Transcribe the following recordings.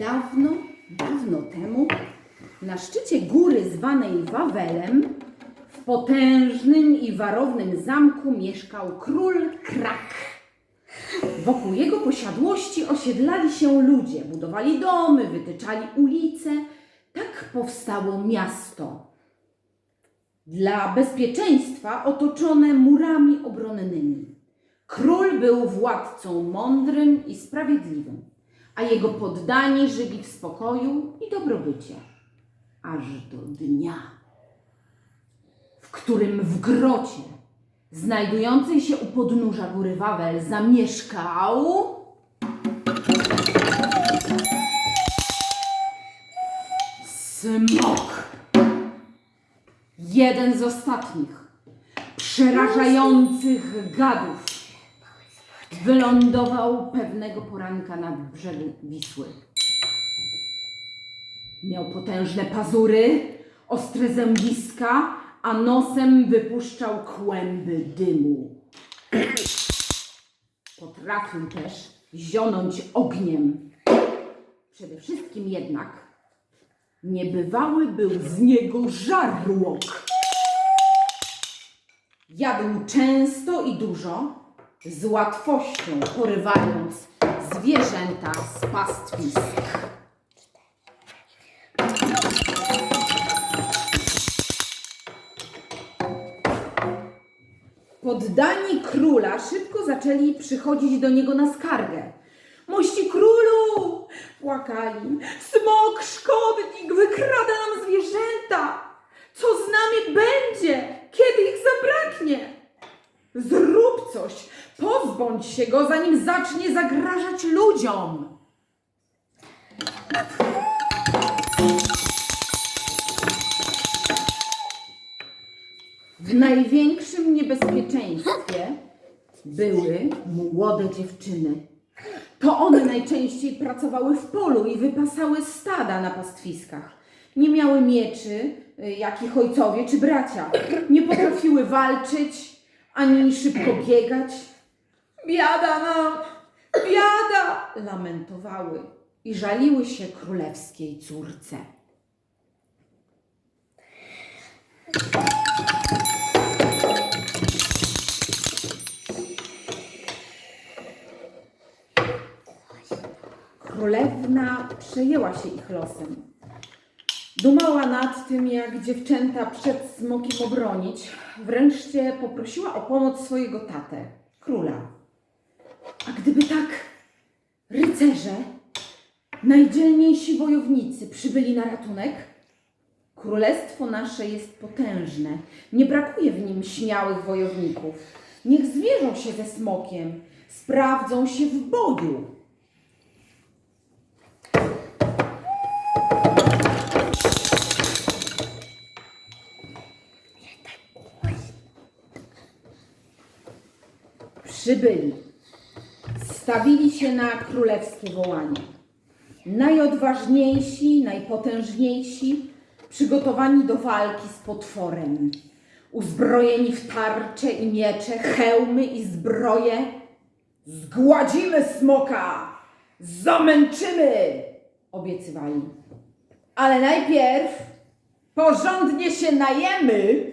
Dawno, dawno temu na szczycie góry zwanej Wawelem w potężnym i warownym zamku mieszkał król Krak. Wokół jego posiadłości osiedlali się ludzie, budowali domy, wytyczali ulice. Tak powstało miasto. Dla bezpieczeństwa otoczone murami obronnymi. Król był władcą mądrym i sprawiedliwym, a jego poddani żyli w spokoju i dobrobycie. Aż do dnia, w którym w grocie znajdującej się u podnóża góry Wawel zamieszkał smok. Jeden z ostatnich przerażających gadów wylądował pewnego poranka na brzegu Wisły. Miał potężne pazury, ostre zębiska, a nosem wypuszczał kłęby dymu. Potrafił też zionąć ogniem. Przede wszystkim jednak niebywały był z niego żarłok. Jadł często i dużo, z łatwością porywając zwierzęta z pastwisk. Poddani króla szybko zaczęli przychodzić do niego na skargę. Mości królu! Płakali. Smok, szkodnik, wykrada nam zwierzęta! Co z nami będzie, kiedy ich zabraknie? Zrób coś, pozbądź się go, zanim zacznie zagrażać ludziom. W największym niebezpieczeństwie były młode dziewczyny. To one najczęściej pracowały w polu i wypasały stada na pastwiskach. Nie miały mieczy, y, jak ich ojcowie czy bracia. Nie potrafiły walczyć, ani szybko biegać. Biada nam, biada! Lamentowały i żaliły się królewskiej córce. Królewna przejęła się ich losem. Dumała nad tym, jak dziewczęta przed smokiem obronić. Wreszcie poprosiła o pomoc swojego tatę, króla. A gdyby tak rycerze, najdzielniejsi wojownicy przybyli na ratunek? Królestwo nasze jest potężne. Nie brakuje w nim śmiałych wojowników. Niech zmierzą się ze smokiem, sprawdzą się w boju. Przybyli. Stawili się na królewskie wołanie. Najodważniejsi, najpotężniejsi, przygotowani do walki z potworem. Uzbrojeni w tarcze i miecze, hełmy i zbroje. Zgładzimy smoka! Zamęczymy! Obiecywali. Ale najpierw porządnie się najemy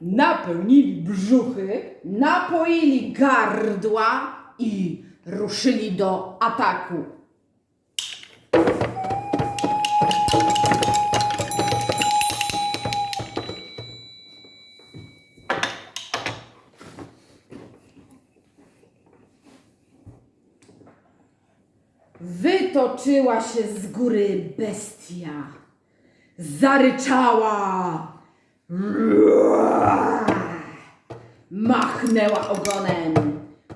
napełnili brzuchy, napoili gardła i ruszyli do ataku. Wytoczyła się z góry bestia. Zaryczała. Machnęła ogonem,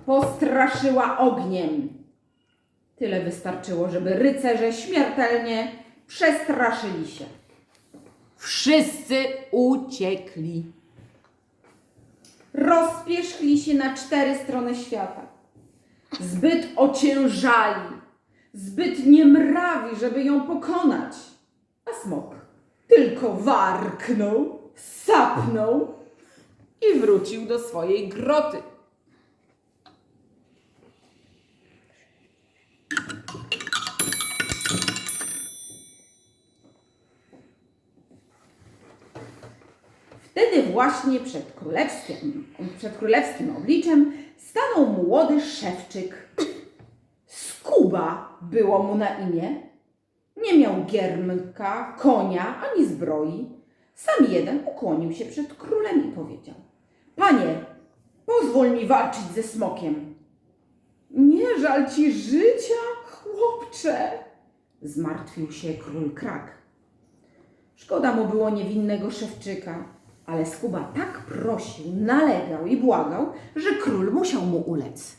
postraszyła ogniem. Tyle wystarczyło, żeby rycerze śmiertelnie przestraszyli się. Wszyscy uciekli. Rozpierzchli się na cztery strony świata. Zbyt ociężali, zbyt niemrawi, żeby ją pokonać. A smok tylko warknął, sapnął I wrócił do swojej groty. Wtedy właśnie przed królewskim, przed królewskim obliczem stanął młody szewczyk. Skuba było mu na imię. Nie miał giermka, konia ani zbroi. Sam jeden ukłonił się przed królem i powiedział: Panie, pozwól mi walczyć ze smokiem. Nie żal ci życia, chłopcze, zmartwił się król Krak. Szkoda mu było niewinnego szewczyka, ale Skuba tak prosił, nalegał i błagał, że król musiał mu ulec.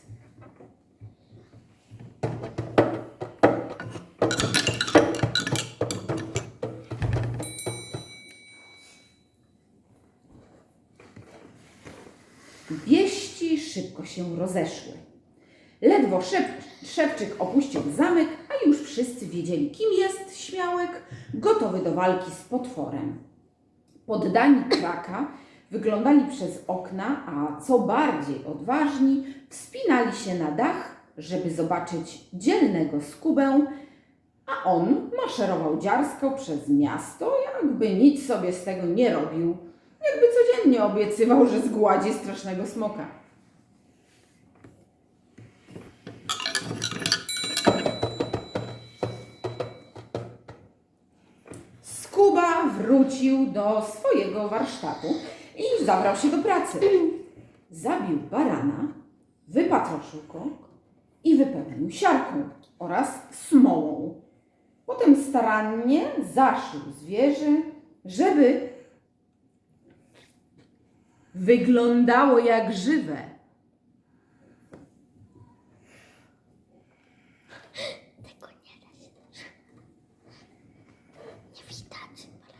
Wieści szybko się rozeszły. Ledwo szep, opuścił zamek, a już wszyscy wiedzieli, kim jest śmiałek, gotowy do walki z potworem. Poddani kraka wyglądali przez okna, a co bardziej odważni, wspinali się na dach, żeby zobaczyć dzielnego skubę, a on maszerował dziarsko przez miasto, jakby nic sobie z tego nie robił, jakby codziennie obiecywał, że zgładzi strasznego smoka. Wrócił do swojego warsztatu i zabrał się do pracy. Zabił barana, wypatroszył go i wypełnił siarką oraz smołą. Potem starannie zaszył zwierzę, żeby wyglądało jak żywe. Tego nie da się. Nie widać baranka.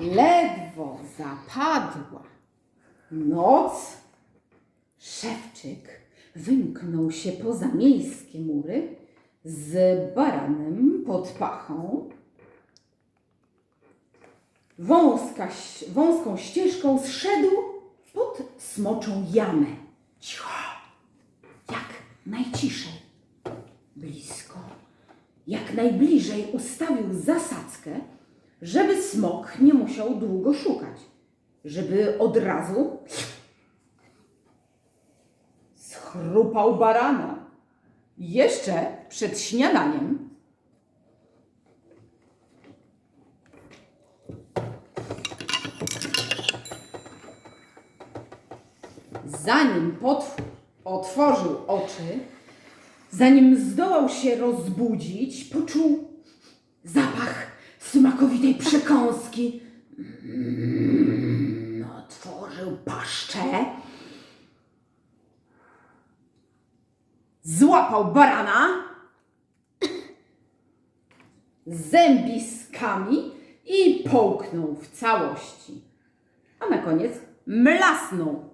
Ledwo zapadła. Noc, szewczyk wymknął się poza miejskie mury z baranem pod pachą. Wąska, wąską ścieżką zszedł pod smoczą jamę. Cicho, jak najciszej, blisko, jak najbliżej ustawił zasadzkę, żeby smok nie musiał długo szukać, żeby od razu schrupał barana. Jeszcze przed śniadaniem zanim potwór otworzył oczy, zanim zdołał się rozbudzić, poczuł przekąski. Mm, otworzył paszczę. Złapał barana zębiskami i połknął w całości. A na koniec mlasnął,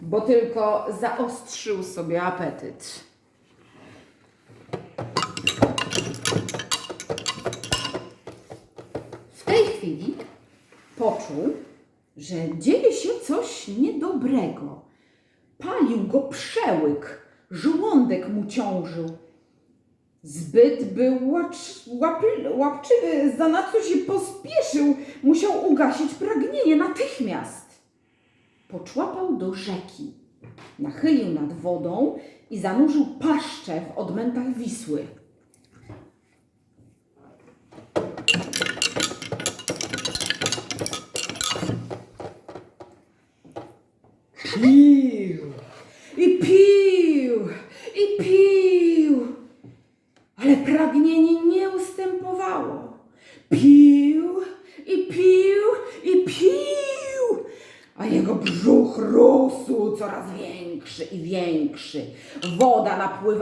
bo tylko zaostrzył sobie apetyt. Chwili poczuł, że dzieje się coś niedobrego. Palił go przełyk, żołądek mu ciążył. Zbyt był łacz, łap, łapczywy, się pospieszył, musiał ugasić pragnienie natychmiast. Poczłapał do rzeki, nachylił nad wodą i zanurzył paszczę w odmętach Wisły.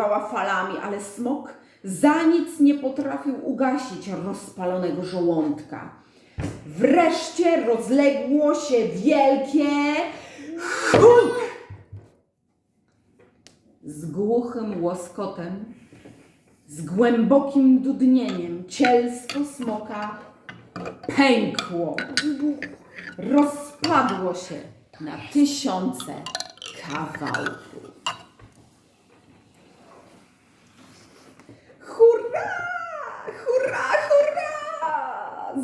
Falami, ale smok za nic nie potrafił ugasić rozpalonego żołądka. Wreszcie rozległo się wielkie huk! Z głuchym łoskotem, z głębokim dudnieniem cielsko smoka pękło, rozpadło się na tysiące kawałków.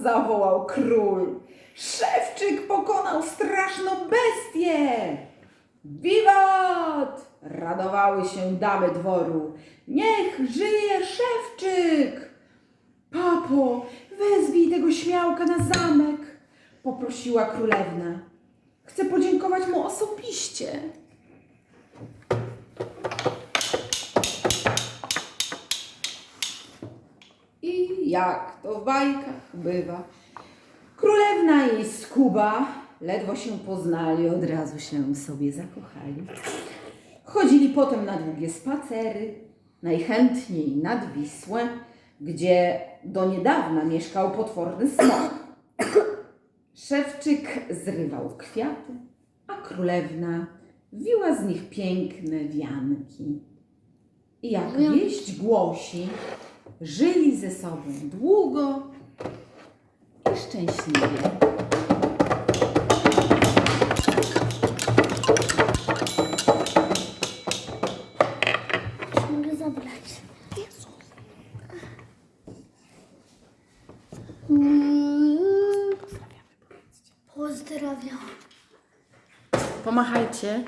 Zawołał król. Szewczyk pokonał straszną bestię! Wiwat! Radowały się damy dworu. Niech żyje szewczyk! Papo, wezwij tego śmiałka na zamek, poprosiła królewna. Chcę podziękować mu osobiście. Jak to w bajkach bywa, królewna i skuba ledwo się poznali, od razu się sobie zakochali. Chodzili potem na długie spacery, najchętniej nad Wisłę, gdzie do niedawna mieszkał potworny smok. Szewczyk zrywał kwiaty, a królewna wiła z nich piękne wianki. I jak wieść głosi, żyli ze sobą długo i szczęśliwie. Mogę zabrać. Mm. Pozdrawiam. Pomachajcie.